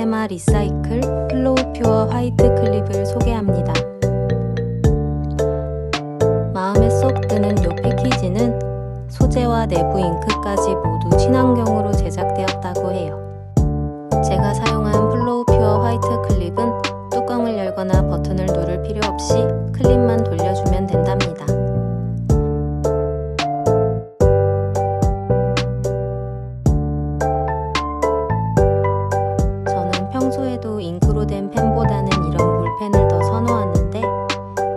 막세마 리사이클 플로우 퓨어 화이트 클립을 소개합니다. 마음에 쏙 드는 요 패키지는 소재와 내부 잉크까지 모두 친환경으로 제작되었다고 해요. 제가 사용한 플로우 퓨어 화이트 클립은 뚜껑을 열거나 버튼을 누를 필요 없이 클립만 돌려주면 된답니다. 평소에도 잉크로 된 펜보다는 이런 볼펜을 더 선호하는데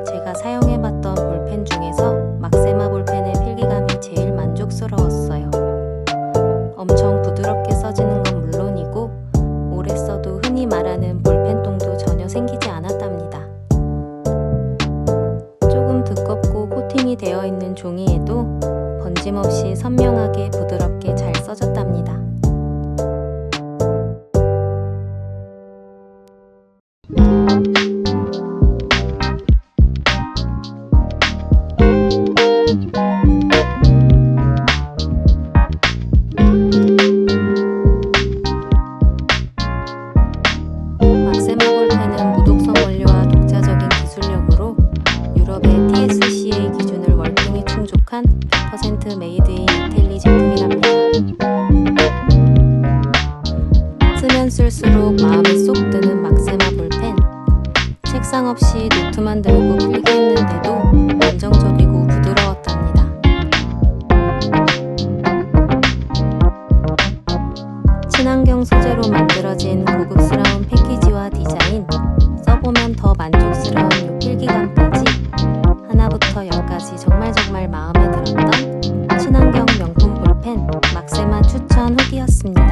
제가 사용해봤던 볼펜 중에서 막세마 볼펜의 필기감이 제일 만족스러웠어요. 엄청 부드럽게 써지는 건 물론이고 오래 써도 흔히 말하는 볼펜똥도 전혀 생기지 않았답니다. 조금 두껍고 코팅이 되어 있는 종이에도 번짐 없이 선명하게 부드럽게 잘 써졌답니다. 행복한 100% 메이드 인 이태리 제품이랍니다. 쓰면 쓸수록 마음에 쏙 드는 막세마 볼펜. 책상 없이 노트만 들고 클릭했는데도 안정적이고 부드러웠답니다. 친환경 소재로 만들어진 고급스러운 패키지와 디자인, 써보면 더 만족스러운 たぬき休み